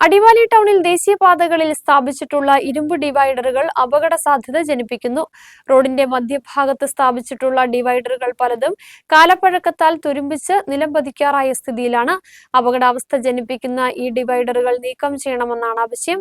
അടിമാലി ടൗണിൽ ദേശീയപാതകളിൽ സ്ഥാപിച്ചിട്ടുള്ള ഇരുമ്പ് ഡിവൈഡറുകൾ അപകട സാധ്യത ജനിപ്പിക്കുന്നു. റോഡിന്റെ മധ്യഭാഗത്ത് സ്ഥാപിച്ചിട്ടുള്ള ഡിവൈഡറുകൾ പലതും കാലപ്പഴക്കത്താൽ തുരുമ്പിച്ച് നിലംപതിക്കാറായ സ്ഥിതിയിലാണ്. അപകടാവസ്ഥ ജനിപ്പിക്കുന്ന ഈ ഡിവൈഡറുകൾ നീക്കം ചെയ്യണമെന്നാണ് ആവശ്യം.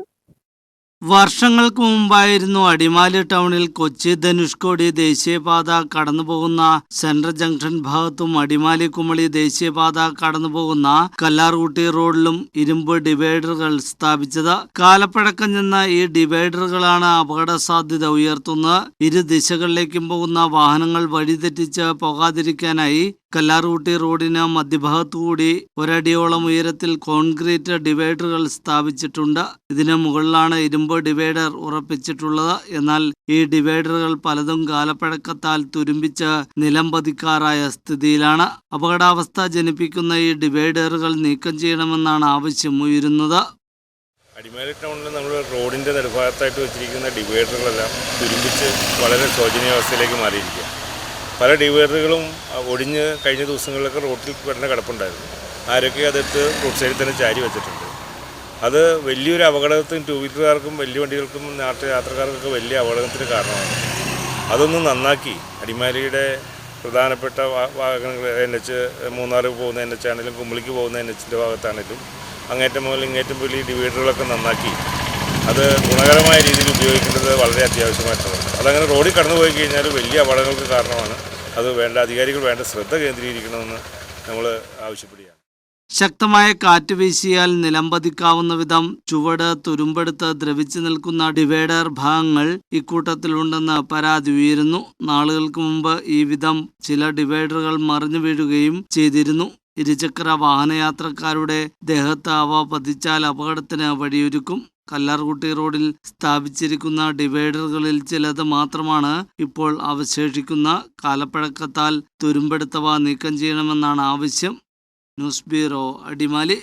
വർഷങ്ങൾക്ക് മുമ്പായിരുന്നു അടിമാലി ടൗണിൽ കൊച്ചി ധനുഷ്കോടി ദേശീയപാത കടന്നുപോകുന്ന സെൻട്രൽ ജംഗ്ഷൻ ഭാഗത്തും അടിമാലി കുമളി ദേശീയപാത കടന്നുപോകുന്ന കല്ലാർകുട്ടി റോഡിലും ഇരുമ്പ് ഡിവൈഡറുകൾ സ്ഥാപിച്ചത്. കാലപ്പഴക്കം ചെന്ന ഈ ഡിവൈഡറുകളാണ് അപകട സാധ്യത ഉയർത്തുന്നത്. ഇരു ദിശകളിലേക്കും പോകുന്ന വാഹനങ്ങൾ വഴിതെറ്റിച്ച് പോകാതിരിക്കാനായി കല്ലാർകുട്ടി റോഡിന് മധ്യഭാഗത്തുകൂടി ഒരടിയോളം ഉയരത്തിൽ കോൺക്രീറ്റ് ഡിവൈഡറുകൾ സ്ഥാപിച്ചിട്ടുണ്ട്. ഇതിന് മുകളിലാണ് ഇരുമ്പ് ഡിവൈഡർ ഉറപ്പിച്ചിട്ടുള്ളത്. എന്നാൽ ഈ ഡിവൈഡറുകൾ പലതും കാലപ്പഴക്കത്താൽ തുരുമ്പിച്ച് നിലം പതിക്കാറായ സ്ഥിതിയിലാണ്. അപകടാവസ്ഥ ജനിപ്പിക്കുന്ന ഈ ഡിവൈഡറുകൾ നീക്കം ചെയ്യണമെന്നാണ് ആവശ്യം ഉയരുന്നത് അടിമാലി ടൗണിൽ നമ്മൾ റോഡിന്റെ നിർഭാഗത്തായിട്ട് വെച്ചിരിക്കുന്ന ഡിവൈഡറുകളെല്ലാം തുരുമ്പിച്ച് വളരെ ശോചനീയാവസ്ഥയിലേക്ക് മാറിയിരിക്കുക പല ഡിവൈഡറുകളും ഒടിഞ്ഞ് കഴിഞ്ഞ ദിവസങ്ങളിലൊക്കെ റോട്ടിൽ കിടന്ന കിടപ്പുണ്ടായിരുന്നു. ആരൊക്കെ അതെടുത്ത് റോഡ് സൈഡിൽ തന്നെ ചാരി വെച്ചിട്ടുണ്ട്. അത് വലിയൊരു അപകടത്തിന് ടൂ വീലറുകാർക്കും വലിയ വണ്ടികൾക്കും നാട്ടു യാത്രക്കാർക്കൊക്കെ വലിയ അപകടത്തിന് കാരണമാണ്. അതൊന്ന് നന്നാക്കി. അടിമാലിയുടെ പ്രധാനപ്പെട്ട വാഹനങ്ങൾ എൻ എച്ച് മൂന്നാർ പോകുന്ന എൻ എച്ച് ആണെങ്കിലും കുമ്പളിക്ക് പോകുന്ന എൻ എച്ചിന്റെ ഭാഗത്താണെങ്കിലും അങ്ങേറ്റം മുതൽ ഇങ്ങേറ്റം വലിയ ഡിവൈഡറുകളൊക്കെ നന്നാക്കി. അത് ഗുണകരമായ രീതിയിൽ ഉപയോഗിക്കേണ്ടത് വളരെ അത്യാവശ്യമായിട്ടുള്ളതാണ് അതങ്ങനെ റോഡിൽ കടന്നു പോയി കഴിഞ്ഞാൽ വലിയ അപകടങ്ങൾക്ക് കാരണമാണ്. അത് വേണ്ട അധികാരികൾ വേണ്ട ശ്രദ്ധ കേന്ദ്രീകരിക്കണമെന്ന് നമ്മൾ ആവശ്യപ്പെടുകയാണ്. ശക്തമായ കാറ്റ് വീശിയാൽ നിലംപതിക്കാവുന്ന വിധം ചുവട് തുരുമ്പെടുത്ത് ദ്രവിച്ചു നിൽക്കുന്ന ഡിവൈഡർ ഭാഗങ്ങൾ ഇക്കൂട്ടത്തിലുണ്ടെന്ന് പരാതി ഉയരുന്നു. നാളുകൾക്ക് മുമ്പ് ഈ വിധം ചില ഡിവൈഡറുകൾ മറിഞ്ഞു വീഴുകയും ചെയ്തിരുന്നു. ഇരുചക്ര വാഹനയാത്രക്കാരുടെ ദേഹത്ത് അവ പതിച്ചാൽ അപകടത്തിന് വഴിയൊരുക്കും. കല്ലാർകുട്ടി റോഡിൽ സ്ഥാപിച്ചിരിക്കുന്ന ഡിവൈഡറുകളിൽ ചിലത് മാത്രമാണ് ഇപ്പോൾ അവശേഷിക്കുന്ന. കാലപ്പഴക്കത്താൽ തുരുമ്പെടുത്തവ നീക്കം ചെയ്യണമെന്നാണ് ആവശ്യം. News bureau Adimali.